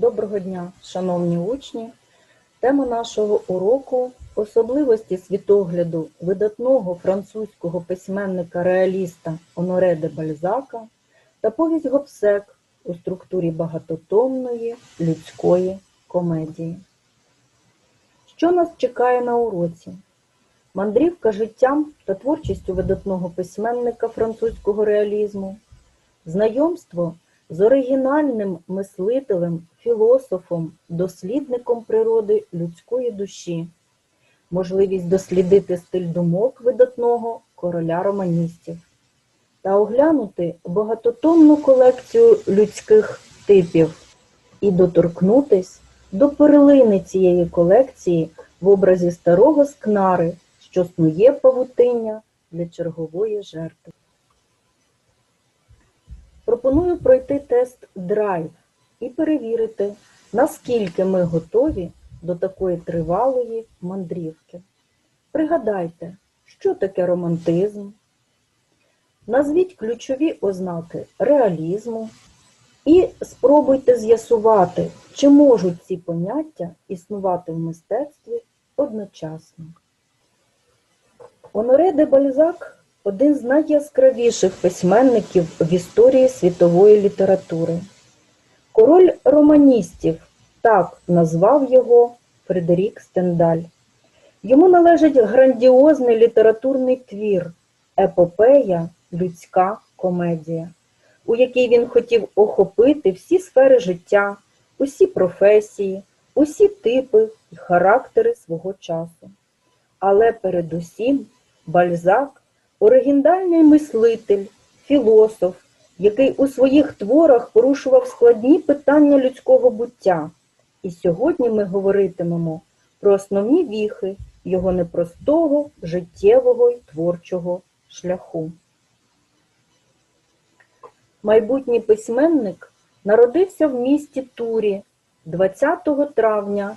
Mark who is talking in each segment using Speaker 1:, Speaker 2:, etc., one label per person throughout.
Speaker 1: Доброго дня, шановні учні! Тема нашого уроку особливості світогляду видатного французького письменника-реаліста Оноре де Бальзака та повість Гобсек у структурі багатотомної людської комедії. Що нас чекає на уроці? Мандрівка життям та творчістю видатного письменника французького реалізму, знайомство з оригінальним мислителем, філософом, дослідником природи людської душі, можливість дослідити стиль думок видатного короля романістів та оглянути багатотомну колекцію людських типів і доторкнутись до перлини цієї колекції в образі старого скнари, що снує павутиння для чергової жертви. Пропоную пройти тест драйв і перевірити, наскільки ми готові до такої тривалої мандрівки. Пригадайте, що таке романтизм, назвіть ключові ознаки реалізму і спробуйте з'ясувати, чи можуть ці поняття існувати в мистецтві одночасно. Оноре де Бальзак один з найяскравіших письменників в історії світової літератури. Король романістів, так назвав його Фредерік Стендаль. Йому належить грандіозний літературний твір Епопея Людська комедія, у якій він хотів охопити всі сфери життя, усі професії, усі типи і характери свого часу. Але передусім Бальзак оригінальний мислитель, філософ, який у своїх творах порушував складні питання людського буття. І сьогодні ми говоритимемо про основні віхи його непростого життєвого й творчого шляху. Майбутній письменник народився в місті Турі 20 травня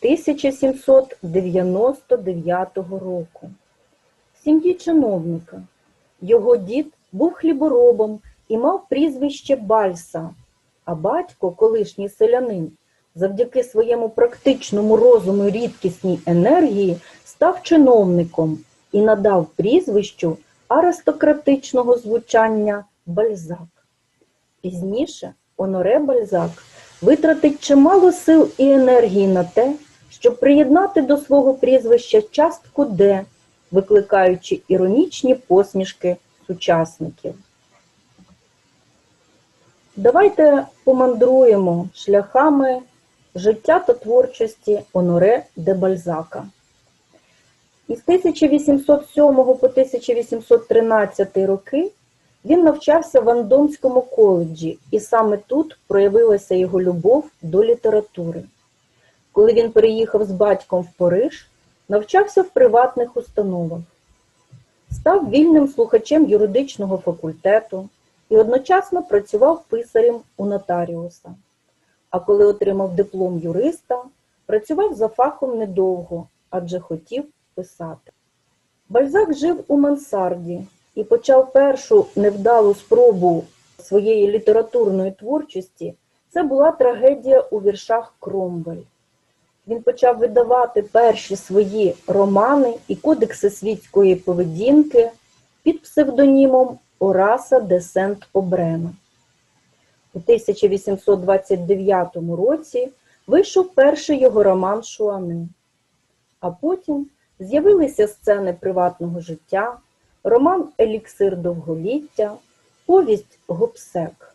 Speaker 1: 1799 року сім'ї чиновника. Його дід був хліборобом і мав прізвище Бальса, а батько, колишній селянин, завдяки своєму практичному розуму рідкісній енергії став чиновником і надав прізвищу аристократичного звучання Бальзак. Пізніше Оноре Бальзак витратить чимало сил і енергії на те, щоб приєднати до свого прізвища частку Д, викликаючи іронічні посмішки сучасників. Давайте помандруємо шляхами життя та творчості Оноре де Бальзака. Із 1807 по 1813 роки він навчався в Андомському коледжі, і саме тут проявилася його любов до літератури. Коли він переїхав з батьком в Париж, навчався в приватних установах, став вільним слухачем юридичного факультету і одночасно працював писарем у нотаріуса. А коли отримав диплом юриста, працював за фахом недовго, адже хотів писати. Бальзак жив у мансарді і почав першу невдалу спробу своєї літературної творчості. Це була трагедія у віршах Кромвель. Він почав видавати перші свої романи і кодекси світської поведінки під псевдонімом Ораса де Сент-Обрена. У 1829 році вийшов перший його роман Шуани, а потім з'явилися сцени приватного життя, роман Еліксир довголіття, повість Гобсек.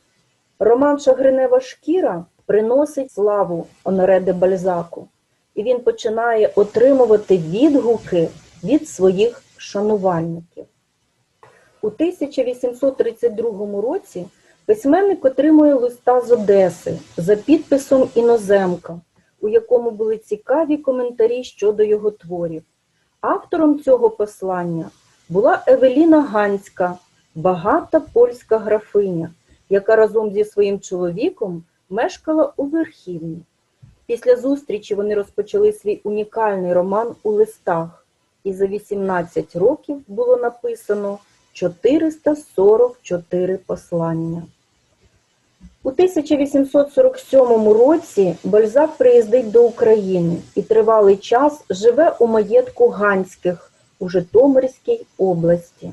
Speaker 1: Роман Шагринева шкіра приносить славу Оноре де Бальзаку, і він починає отримувати відгуки від своїх шанувальників. У 1832 році письменник отримує листа з Одеси за підписом іноземка, у якому були цікаві коментарі щодо його творів. Автором цього послання була Евеліна Ганська, багата польська графиня, яка разом зі своїм чоловіком мешкала у Верхівні. Після зустрічі вони розпочали свій унікальний роман у листах, і за 18 років було написано 444 послання. У 1847 році Бальзак приїздить до України і тривалий час живе у маєтку Ганських у Житомирській області.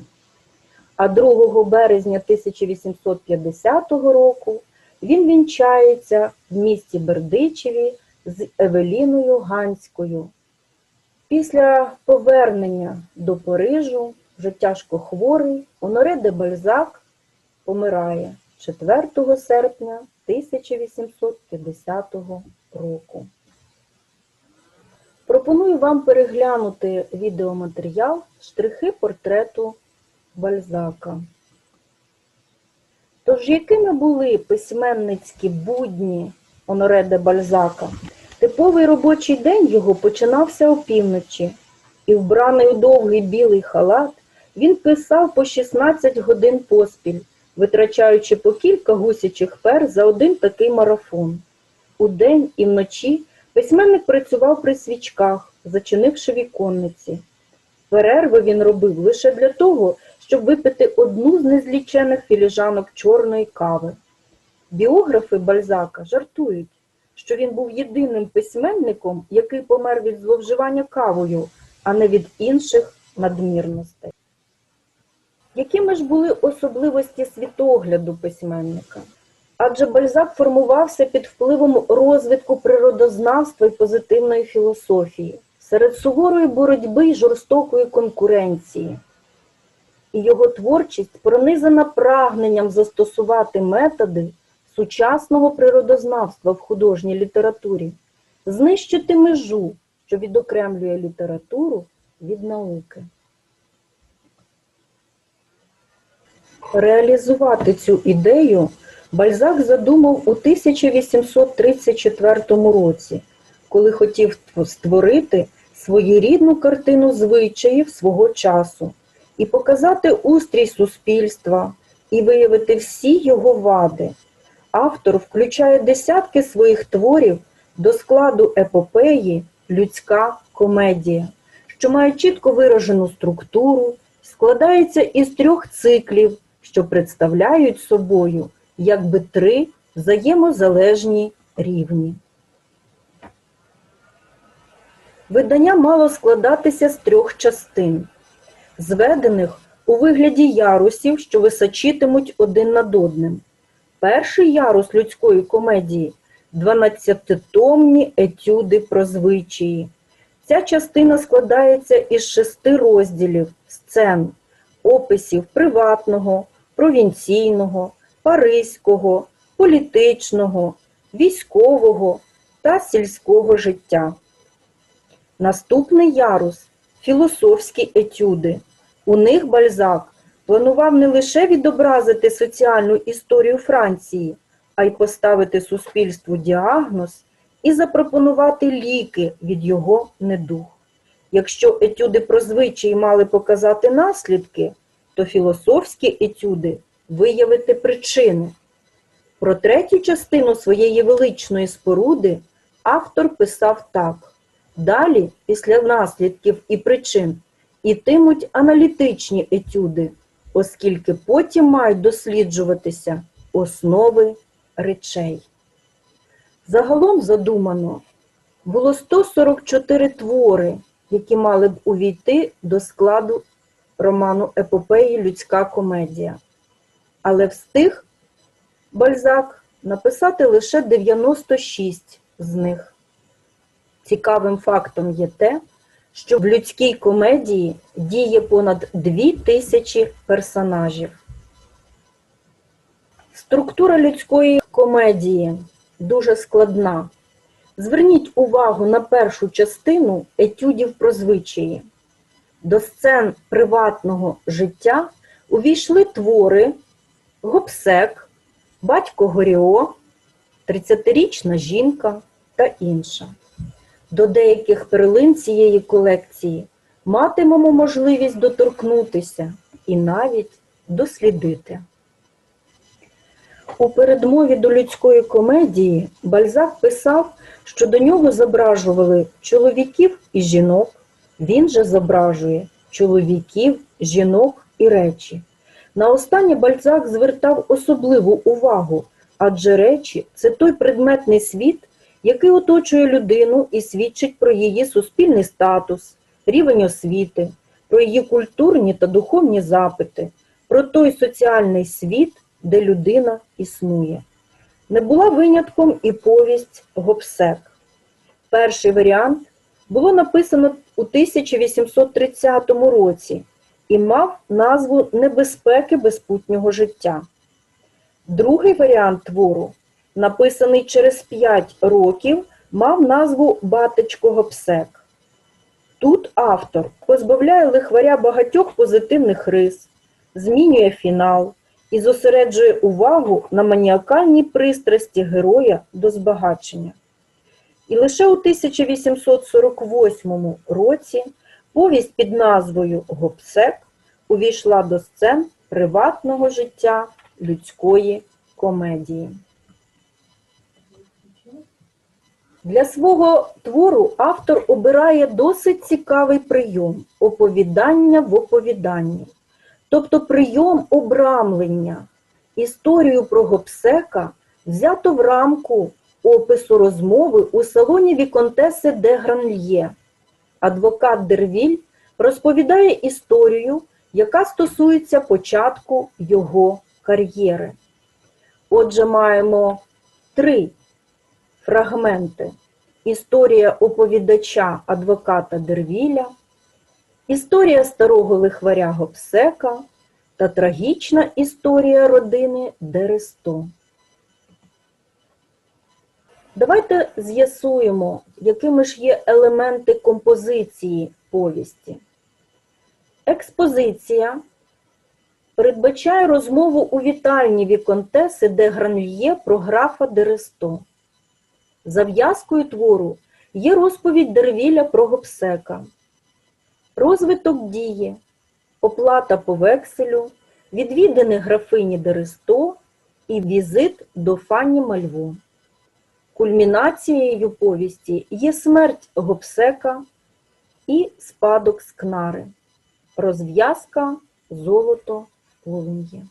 Speaker 1: А 2 березня 1850 року він вінчається в місті Бердичеві з Евеліною Ганською. Після повернення до Парижу, вже тяжко хворий, Оноре де Бальзак помирає 4 серпня 1850 року. Пропоную вам переглянути відеоматеріал Штрихи портрету Бальзака. Тож, якими були письменницькі будні Оноре де Бальзака? Типовий робочий день його починався опівночі, і, вбраний у довгий білий халат, він писав по 16 годин поспіль, витрачаючи по кілька гусячих пер за один такий марафон. Удень і вночі письменник працював при свічках, зачинивши віконниці. Перерви він робив лише для того, щоб випити одну з незлічених філіжанок чорної кави. Біографи Бальзака жартують, що він був єдиним письменником, який помер від зловживання кавою, а не від інших надмірностей. Якими ж були особливості світогляду письменника? Адже Бальзак формувався під впливом розвитку природознавства і позитивної філософії, серед суворої боротьби й жорстокої конкуренції. І його творчість пронизана прагненням застосувати методи сучасного природознавства в художній літературі, знищити межу, що відокремлює літературу від науки. Реалізувати цю ідею Бальзак задумав у 1834 році, коли хотів створити своєрідну картину звичаїв свого часу і показати устрій суспільства і виявити всі його вади. Автор включає десятки своїх творів до складу епопеї Людська комедія, що має чітко виражену структуру, складається із трьох циклів, що представляють собою якби три взаємозалежні рівні. Видання мало складатися з трьох частин, зведених у вигляді ярусів, що височитимуть один над одним. Перший ярус людської комедії 12-томні етюди про звичаї. Ця частина складається із шести розділів сцен, описів приватного, провінційного, паризького, політичного, військового та сільського життя. Наступний ярус філософські етюди. У них Бальзак планував не лише відобразити соціальну історію Франції, а й поставити суспільству діагноз і запропонувати ліки від його недуг. Якщо етюди про звичаї мали показати наслідки, то філософські етюди виявити причини. Про третю частину своєї величної споруди автор писав так. Далі, після наслідків і причин, ітимуть аналітичні етюди, оскільки потім мають досліджуватися основи речей. Загалом задумано було 144 твори, які мали б увійти до складу роману епопеї Людська комедія. Але встиг Бальзак написати лише 96 з них. Цікавим фактом є те, що в людській комедії діє понад дві тисячі персонажів. Структура людської комедії дуже складна. Зверніть увагу на першу частину етюдів про звичаї. До сцен приватного життя увійшли твори Гобсек, Батько Горіо, 30-річна жінка та інша. До деяких перлин цієї колекції матимемо можливість доторкнутися і навіть дослідити. У передмові до людської комедії Бальзак писав, що до нього зображували чоловіків і жінок, він же зображує чоловіків, жінок і речі. На останнє Бальзак звертав особливу увагу адже речі це той предметний світ, який оточує людину і свідчить про її суспільний статус, рівень освіти, про її культурні та духовні запити, про той соціальний світ, де людина існує. Не була винятком і повість Гобсек. Перший варіант було написано у 1830 році і мав назву Небезпеки безпутнього життя. Другий варіант твору, написаний через 5 років, мав назву Батечко Гобсек. Тут автор позбавляє лихваря багатьох позитивних рис, змінює фінал і зосереджує увагу на маніакальній пристрасті героя до збагачення. І лише у 1848 році повість під назвою Гобсек увійшла до сцен приватного життя людської комедії. Для свого твору автор обирає досить цікавий прийом оповідання в оповіданні, тобто прийом обрамлення. Історію про Гобсека взято в рамку опису розмови у салоні Віконтеси де Гранльє. Адвокат Дервіль розповідає історію, яка стосується початку його кар'єри. Отже, маємо три фрагменти: історія оповідача адвоката Дервіля, історія старого лихваря Гобсека та трагічна історія родини Дересто. Давайте з'ясуємо, якими ж є елементи композиції повісті. Експозиція передбачає розмову у вітальні Віконтеси де Гранльє про графа Дересто. Зав'язкою твору є розповідь Дервіля про Гобсека, розвиток дії, оплата по векселю, відвідини графині Дересто і візит до Фанні Мальво. Кульмінацією повісті є смерть Гобсека і спадок Скнари, розв'язка, золото, полум'я.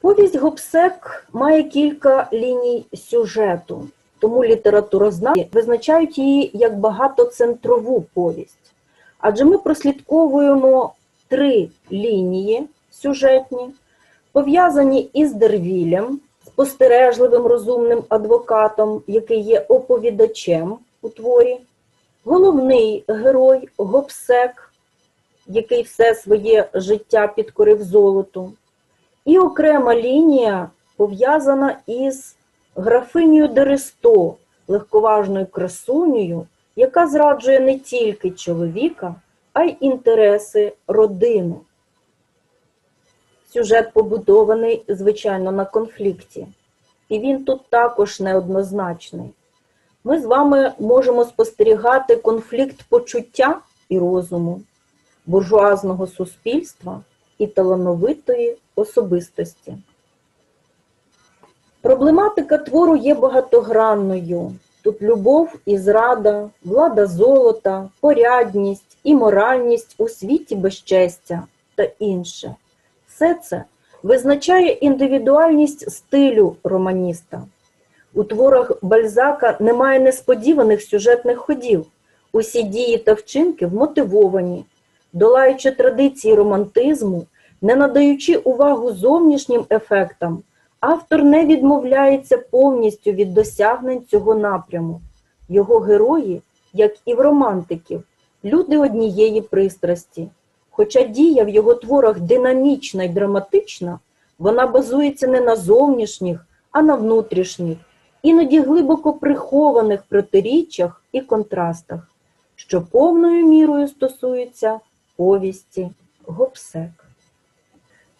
Speaker 1: Повість Гобсек має кілька ліній сюжету, тому літературознавці визначають її як багатоцентрову повість. Адже ми прослідковуємо три лінії сюжетні, пов'язані із Дервілем, спостережливим розумним адвокатом, який є оповідачем у творі, головний герой Гобсек, який все своє життя підкорив золоту, і окрема лінія пов'язана із графинею Дересто, легковажною красунею, яка зраджує не тільки чоловіка, а й інтереси родини. Сюжет побудований, звичайно, на конфлікті, і він тут також неоднозначний. Ми з вами можемо спостерігати конфлікт почуття і розуму, буржуазного суспільства і талановитої особистості. Проблематика твору є багатогранною. Тут любов і зрада, влада золота, порядність і моральність у світі безчестя та інше. Все це визначає індивідуальність стилю романіста. У творах Бальзака немає несподіваних сюжетних ходів. Усі дії та вчинки вмотивовані, долаючи традиції романтизму, не надаючи увагу зовнішнім ефектам, автор не відмовляється повністю від досягнень цього напряму. Його герої, як і в романтиків, люди однієї пристрасті. Хоча дія в його творах динамічна й драматична, вона базується не на зовнішніх, а на внутрішніх, іноді глибоко прихованих протиріччях і контрастах, що повною мірою стосується повісті Гобсек.